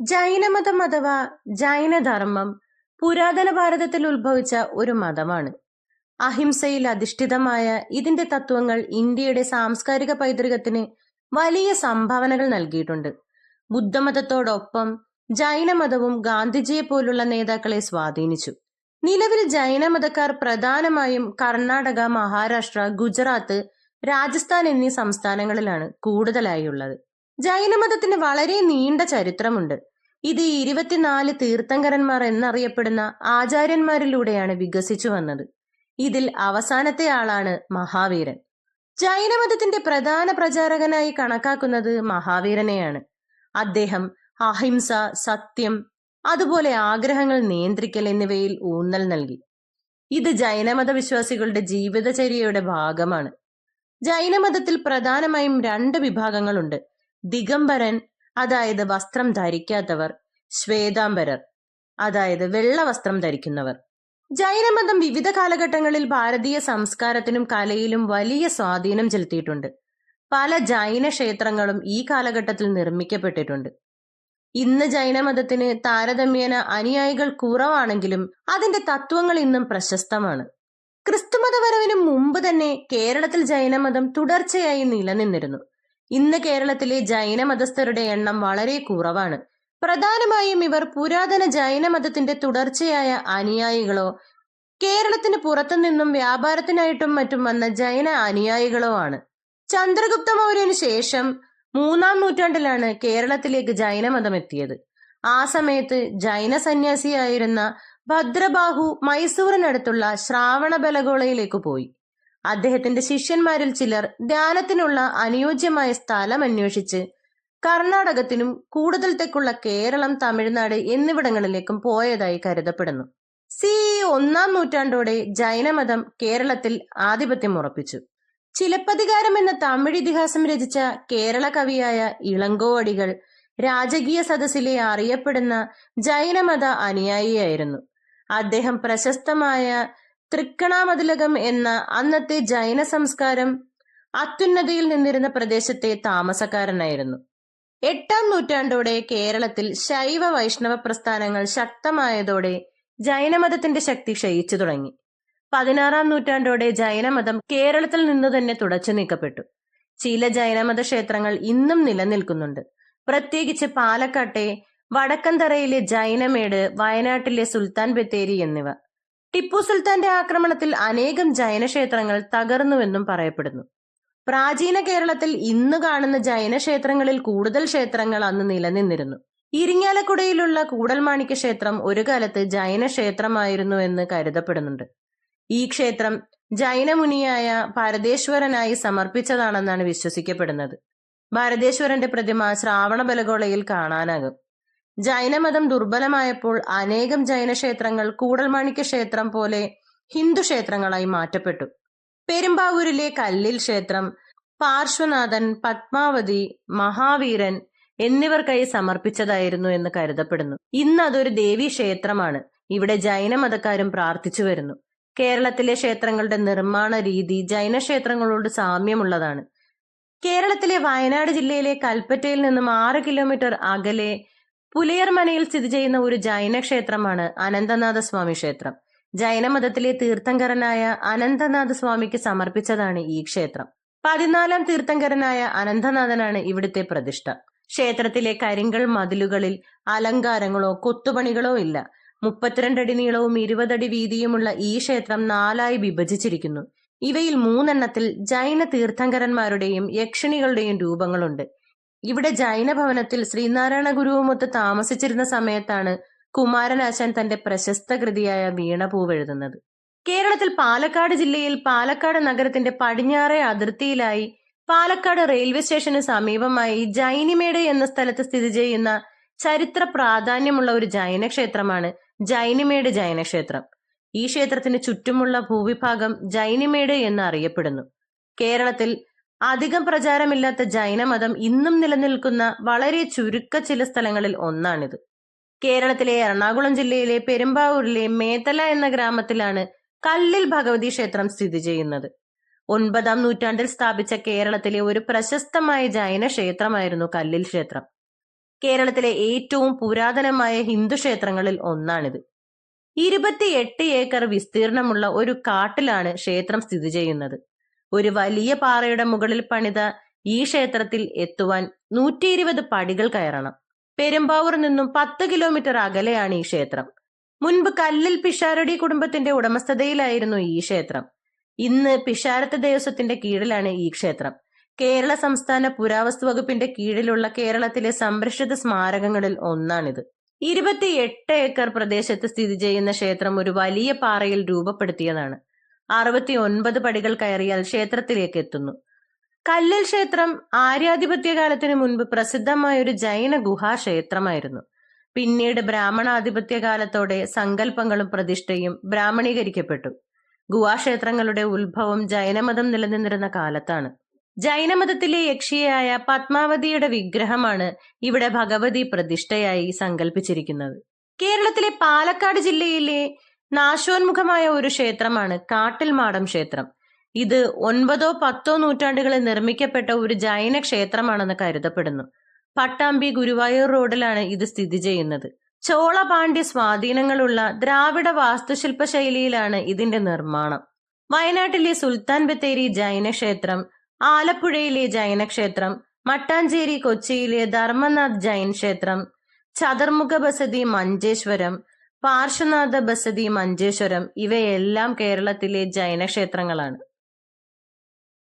ജൈനമതം അഥവാ ജൈനധർമ്മം പുരാതന ഭാരതത്തിൽ ഉത്ഭവിച്ച ഒരു മതമാണ്. അഹിംസയിൽ അധിഷ്ഠിതമായ ഇതിന്റെ തത്വങ്ങൾ ഇന്ത്യയുടെ സാംസ്കാരിക പൈതൃകത്തിന് വലിയ സംഭാവനകൾ നൽകിയിട്ടുണ്ട്. ബുദ്ധമതത്തോടൊപ്പം ജൈനമതവും ഗാന്ധിജിയെ പോലുള്ള നേതാക്കളെ സ്വാധീനിച്ചു. നിലവിൽ ജൈനമതക്കാർ പ്രധാനമായും കർണാടക മഹാരാഷ്ട്ര ഗുജറാത്ത് രാജസ്ഥാൻ എന്നീ സംസ്ഥാനങ്ങളിലാണ് കൂടുതലായുള്ളത്. ജൈനമതത്തിന് വളരെ നീണ്ട ചരിത്രമുണ്ട്. ഇത് ഇരുപത്തിനാല് തീർത്ഥങ്കരന്മാർ എന്നറിയപ്പെടുന്ന ആചാര്യന്മാരിലൂടെയാണ് വികസിച്ചു വന്നത്. ഇതിൽ അവസാനത്തെ ആളാണ് മഹാവീരൻ. ജൈനമതത്തിന്റെ പ്രധാന പ്രചാരകനായി കണക്കാക്കുന്നത് മഹാവീരനെയാണ്. അദ്ദേഹം അഹിംസ സത്യം അതുപോലെ ആഗ്രഹങ്ങൾ നിയന്ത്രിക്കൽ എന്നിവയിൽ ഊന്നൽ നൽകി. ഇത് ജൈനമത വിശ്വാസികളുടെ ജീവിതചര്യയുടെ ഭാഗമാണ്. ജൈനമതത്തിൽ പ്രധാനമായും രണ്ട് വിഭാഗങ്ങളുണ്ട്. ദിഗംബരൻ അതായത് വസ്ത്രം ധരിക്കാത്തവർ. ശ്വേതാംബരർ അതായത് വെള്ള വസ്ത്രം ധരിക്കുന്നവർ. ജൈനമതം വിവിധ കാലഘട്ടങ്ങളിൽ ഭാരതീയ സംസ്കാരത്തിനും കലയിലും വലിയ സ്വാധീനം ചെലുത്തിയിട്ടുണ്ട്. പല ജൈന ക്ഷേത്രങ്ങളും ഈ കാലഘട്ടത്തിൽ നിർമ്മിക്കപ്പെട്ടിട്ടുണ്ട്. ഇന്ന് ജൈനമതത്തിന് താരതമ്യേന അനുയായികൾ കുറവാണെങ്കിലും അതിന്റെ തത്വങ്ങൾ ഇന്നും പ്രശസ്തമാണ്. ക്രിസ്തുമത വരവിന് മുമ്പ് തന്നെ കേരളത്തിൽ ജൈനമതം തുടർച്ചയായി നിലനിന്നിരുന്നു. ഇന്ന് കേരളത്തിലെ ജൈന മതസ്ഥരുടെ എണ്ണം വളരെ കുറവാണ്. പ്രധാനമായും ഇവർ പുരാതന ജൈന മതത്തിന്റെ തുടർച്ചയായ അനുയായികളോ കേരളത്തിന് പുറത്തു നിന്നും വ്യാപാരത്തിനായിട്ടും മറ്റും വന്ന ജൈന അനുയായികളോ ആണ്. ചന്ദ്രഗുപ്ത മൗര്യന് ശേഷം മൂന്നാം നൂറ്റാണ്ടിലാണ് കേരളത്തിലേക്ക് ജൈനമതം എത്തിയത്. ആ സമയത്ത് ജൈന സന്യാസിയായിരുന്ന ഭദ്രബാഹു മൈസൂറിനടുത്തുള്ള ശ്രാവണബലഗോളയിലേക്ക് പോയി. അദ്ദേഹത്തിന്റെ ശിഷ്യന്മാരിൽ ചിലർ ധ്യാനത്തിനുള്ള അനുയോജ്യമായ സ്ഥലം അന്വേഷിച്ച് കർണാടകത്തിനും കൂടുതൽ തെക്കുള്ള കേരളം തമിഴ്നാട് എന്നിവിടങ്ങളിലേക്കും പോയതായി കരുതപ്പെടുന്നു. സി ഒന്നാം നൂറ്റാണ്ടോടെ ജൈനമതം കേരളത്തിൽ ആധിപത്യം ഉറപ്പിച്ചു. ചിലപ്പതികാരം എന്ന തമിഴ് ഇതിഹാസം രചിച്ച കേരള കവിയായ ഇളങ്കോവടികൾ രാജകീയ സദസ്സിലെ അറിയപ്പെടുന്ന ജൈനമത അനുയായിയായിരുന്നു. അദ്ദേഹം പ്രശസ്തമായ തൃക്കണാമതിലകം എന്ന അന്നത്തെ ജൈന സംസ്കാരം അത്യുന്നതിയിൽ നിന്നിരുന്ന പ്രദേശത്തെ താമസക്കാരനായിരുന്നു. എട്ടാം നൂറ്റാണ്ടോടെ കേരളത്തിൽ ശൈവ വൈഷ്ണവ പ്രസ്ഥാനങ്ങൾ ശക്തമായതോടെ ജൈനമതത്തിന്റെ ശക്തി ക്ഷയിച്ചു തുടങ്ങി. പതിനാറാം നൂറ്റാണ്ടോടെ ജൈനമതം കേരളത്തിൽ നിന്ന് തന്നെ തുടച്ചു നീക്കപ്പെട്ടു. ചില ജൈനമത ക്ഷേത്രങ്ങൾ ഇന്നും നിലനിൽക്കുന്നുണ്ട്. പ്രത്യേകിച്ച് പാലക്കാട്ടെ വടക്കന്തറയിലെ ജൈനമേട് വയനാട്ടിലെ സുൽത്താൻ ബത്തേരി എന്നിവ. ടിപ്പു സുൽത്താന്റെ ആക്രമണത്തിൽ അനേകം ജൈനക്ഷേത്രങ്ങൾ തകർന്നുവെന്നും പറയപ്പെടുന്നു. പ്രാചീന കേരളത്തിൽ ഇന്ന് കാണുന്ന ജൈനക്ഷേത്രങ്ങളിൽ കൂടുതൽ ക്ഷേത്രങ്ങൾ അന്ന് നിലനിന്നിരുന്നു. ഇരിങ്ങാലക്കുടയിലുള്ള കൂടൽമാണിക്യ ക്ഷേത്രം ഒരു കാലത്ത് ജൈന ക്ഷേത്രമായിരുന്നു എന്ന് കരുതപ്പെടുന്നുണ്ട്. ഈ ക്ഷേത്രം ജൈനമുനിയായ ഭാരതേശ്വരനായി സമർപ്പിച്ചതാണെന്നാണ് വിശ്വസിക്കപ്പെടുന്നത്. ഭാരതേശ്വരന്റെ പ്രതിമ ശ്രാവണ ബലഗോളയിൽ കാണാനാകും. ജൈനമതം ദുർബലമായപ്പോൾ അനേകം ജൈനക്ഷേത്രങ്ങൾ കൂടൽമാണിക്യ ക്ഷേത്രം പോലെ ഹിന്ദു ക്ഷേത്രങ്ങളായി മാറ്റപ്പെട്ടു. പെരുമ്പാവൂരിലെ കല്ലിൽ ക്ഷേത്രം പാർശ്വനാഥൻ പത്മാവതി മഹാവീരൻ എന്നിവർക്കായി സമർപ്പിച്ചതായിരുന്നു എന്ന് കരുതപ്പെടുന്നു. ഇന്ന് അതൊരു ദേവീ ക്ഷേത്രമാണ് ഇവിടെ ജൈനമതക്കാരും പ്രാർത്ഥിച്ചു വരുന്നു. കേരളത്തിലെ ക്ഷേത്രങ്ങളുടെ നിർമ്മാണ രീതി ജൈന ക്ഷേത്രങ്ങളോട് സാമ്യമുള്ളതാണ്. കേരളത്തിലെ വയനാട് ജില്ലയിലെ കൽപ്പറ്റയിൽ നിന്നും ആറ് കിലോമീറ്റർ അകലെ പുലയർമനയിൽ സ്ഥിതി ചെയ്യുന്ന ഒരു ജൈന ക്ഷേത്രമാണ് അനന്തനാഥ സ്വാമി ക്ഷേത്രം. ജൈനമതത്തിലെ തീർത്ഥങ്കരനായ അനന്തനാഥ സ്വാമിക്ക് സമർപ്പിച്ചതാണ് ഈ ക്ഷേത്രം. പതിനാലാം തീർത്ഥങ്കരനായ അനന്തനാഥനാണ് ഇവിടുത്തെ പ്രതിഷ്ഠ. ക്ഷേത്രത്തിലെ കരിങ്കൽ മതിലുകളിൽ അലങ്കാരങ്ങളോ കൊത്തുപണികളോ ഇല്ല. മുപ്പത്തിരണ്ടടി നീളവും ഇരുപതടി വീതിയുമുള്ള ഈ ക്ഷേത്രം നാലായി വിഭജിച്ചിരിക്കുന്നു. ഇവയിൽ മൂന്നെണ്ണത്തിൽ ജൈന തീർത്ഥങ്കരന്മാരുടെയും യക്ഷിണികളുടെയും രൂപങ്ങളുണ്ട്. ഇവിടെ ജൈന ഭവനത്തിൽ ശ്രീനാരായണ ഗുരുവുമൊത്ത് താമസിച്ചിരുന്ന സമയത്താണ് കുമാരനാശാൻ തന്റെ പ്രശസ്ത കൃതിയായ വീണപൂവെഴുതുന്നത് കേരളത്തിൽ പാലക്കാട് ജില്ലയിൽ പാലക്കാട് നഗരത്തിന്റെ പടിഞ്ഞാറേ അതിർത്തിയിലായി പാലക്കാട് റെയിൽവേ സ്റ്റേഷന് സമീപമായി ജൈനിമേട് എന്ന സ്ഥലത്ത് സ്ഥിതി ചെയ്യുന്ന ചരിത്ര പ്രാധാന്യമുള്ള ഒരു ജൈന ക്ഷേത്രമാണ് ജൈനിമേട് ജൈനക്ഷേത്രം. ഈ ക്ഷേത്രത്തിന് ചുറ്റുമുള്ള ഭൂവിഭാഗം ജൈനിമേട് എന്ന് അറിയപ്പെടുന്നു. കേരളത്തിൽ അധികം പ്രചാരമില്ലാത്ത ജൈനമതം ഇന്നും നിലനിൽക്കുന്ന വളരെ ചുരുക്ക ചില സ്ഥലങ്ങളിൽ ഒന്നാണിത്. കേരളത്തിലെ എറണാകുളം ജില്ലയിലെ പെരുമ്പാവൂരിലെ മേത്തല എന്ന ഗ്രാമത്തിലാണ് കല്ലിൽ ഭഗവതി ക്ഷേത്രം സ്ഥിതി ചെയ്യുന്നത്. ഒൻപതാം നൂറ്റാണ്ടിൽ സ്ഥാപിച്ച കേരളത്തിലെ ഒരു പ്രശസ്തമായ ജൈന ക്ഷേത്രമായിരുന്നു കല്ലിൽ ക്ഷേത്രം. കേരളത്തിലെ ഏറ്റവും പുരാതനമായ ഹിന്ദു ക്ഷേത്രങ്ങളിൽ ഒന്നാണിത്. ഇരുപത്തിയെട്ട് ഏക്കർ വിസ്തീർണമുള്ള ഒരു കാട്ടിലാണ് ക്ഷേത്രം സ്ഥിതി ചെയ്യുന്നത്. ഒരു വലിയ പാറയുടെ മുകളിൽ പണിത ഈ ക്ഷേത്രത്തിൽ എത്തുവാൻ നൂറ്റി ഇരുപത് പടികൾ കയറണം. പെരുമ്പാവൂർ നിന്നും പത്ത് കിലോമീറ്റർ അകലെയാണ് ഈ ക്ഷേത്രം. മുൻപ് കല്ലിൽ പിഷാരടി കുടുംബത്തിന്റെ ഉടമസ്ഥതയിലായിരുന്നു ഈ ക്ഷേത്രം. ഇന്ന് പിഷാരത്ത് ദേവസ്വത്തിന്റെ കീഴിലാണ് ഈ ക്ഷേത്രം. കേരള സംസ്ഥാന പുരാവസ്തു വകുപ്പിന്റെ കീഴിലുള്ള കേരളത്തിലെ സംരക്ഷിത സ്മാരകങ്ങളിൽ ഒന്നാണിത്. ഇരുപത്തിയെട്ട് ഏക്കർ പ്രദേശത്ത് സ്ഥിതി ചെയ്യുന്ന ക്ഷേത്രം ഒരു വലിയ പാറയിൽ രൂപപ്പെടുത്തിയതാണ്. അറുപത്തി ഒൻപത് പടികൾ കയറിയാൽ ക്ഷേത്രത്തിലേക്ക് എത്തുന്നു. കല്ലിൽ ക്ഷേത്രം ആര്യാധിപത്യ കാലത്തിന് മുൻപ് പ്രസിദ്ധമായ ഒരു ജൈന ഗുഹാക്ഷേത്രമായിരുന്നു പിന്നീട് ബ്രാഹ്മണാധിപത്യ കാലത്തോടെ സങ്കല്പങ്ങളും പ്രതിഷ്ഠയും ബ്രാഹ്മണീകരിക്കപ്പെട്ടു. ഗുഹാക്ഷേത്രങ്ങളുടെ ഉത്ഭവം ജൈനമതം നിലനിന്നിരുന്ന കാലത്താണ്. ജൈനമതത്തിലെ യക്ഷിയായ പത്മാവതിയുടെ വിഗ്രഹമാണ് ഇവിടെ ഭഗവതി പ്രതിഷ്ഠയായി സങ്കല്പിച്ചിരിക്കുന്നത്. കേരളത്തിലെ പാലക്കാട് ജില്ലയിലെ നാശോന്മുഖമായ ഒരു ക്ഷേത്രമാണ് കാട്ടിൽമാടം ക്ഷേത്രം. ഇത് ഒൻപതോ പത്തോ നൂറ്റാണ്ടുകളിൽ നിർമ്മിക്കപ്പെട്ട ഒരു ജൈന ക്ഷേത്രമാണെന്ന് കരുതപ്പെടുന്നു. പട്ടാമ്പി ഗുരുവായൂർ റോഡിലാണ് ഇത് സ്ഥിതി ചെയ്യുന്നത്. ചോള പാണ്ഡ്യ സ്വാധീനങ്ങളുള്ള ദ്രാവിഡ വാസ്തുശില്പ ശൈലിയിലാണ് ഇതിന്റെ നിർമ്മാണം. വയനാട്ടിലെ സുൽത്താൻ ബത്തേരി ജൈന ക്ഷേത്രം ആലപ്പുഴയിലെ ജൈന ക്ഷേത്രം മട്ടാഞ്ചേരി കൊച്ചിയിലെ ധർമ്മനാഥ് ജൈൻ ക്ഷേത്രം ചതുർമുഖ ബസതി മഞ്ചേശ്വരം പാർശ്വനാഥ ബസതി മഞ്ചേശ്വരം ഇവയെല്ലാം കേരളത്തിലെ ജൈന ക്ഷേത്രങ്ങളാണ്